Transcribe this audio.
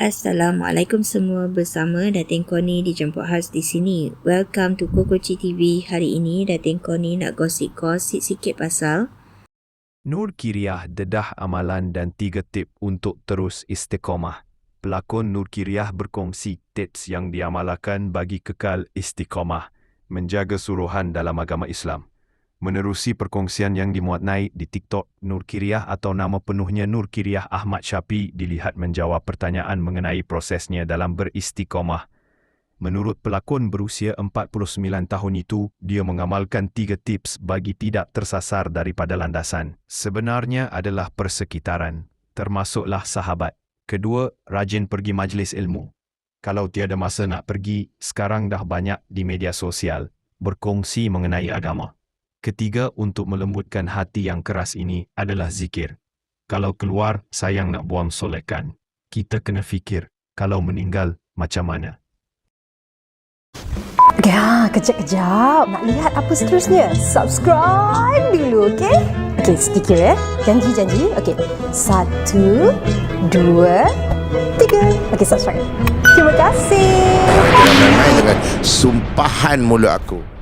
Assalamualaikum semua bersama Datin Koni dijemput khas di sini. Welcome to Kokoci TV. Hari ini Datin Koni nak gosip-gosip sikit pasal Nur Kiriah dedah amalan dan tiga tip untuk terus istiqomah. Pelakon Nur Kiriah berkongsi tips yang diamalkan bagi kekal istiqomah, menjaga suruhan dalam agama Islam. Menerusi perkongsian yang dimuat naik di TikTok, Nur Kiriah atau nama penuhnya Nur Kiriah Ahmad Syafi dilihat menjawab pertanyaan mengenai prosesnya dalam beristiqomah. Menurut pelakon berusia 49 tahun itu, dia mengamalkan tiga tips bagi tidak tersasar daripada landasan. Sebenarnya adalah persekitaran, termasuklah sahabat. Kedua, rajin pergi majlis ilmu. Kalau tiada masa nak pergi, sekarang dah banyak di media sosial berkongsi mengenai agama. Ketiga, untuk melembutkan hati yang keras ini adalah zikir. Kalau keluar, sayang nak buang solekan. Kita kena fikir, kalau meninggal, macam mana? Ya, kejap-kejap. Nak lihat apa seterusnya? Subscribe dulu, okey? Okey, sedikit ya. Janji-janji. Okey. Satu, dua, tiga. Okey, subscribe. Terima kasih. Dengan sumpahan mulut aku.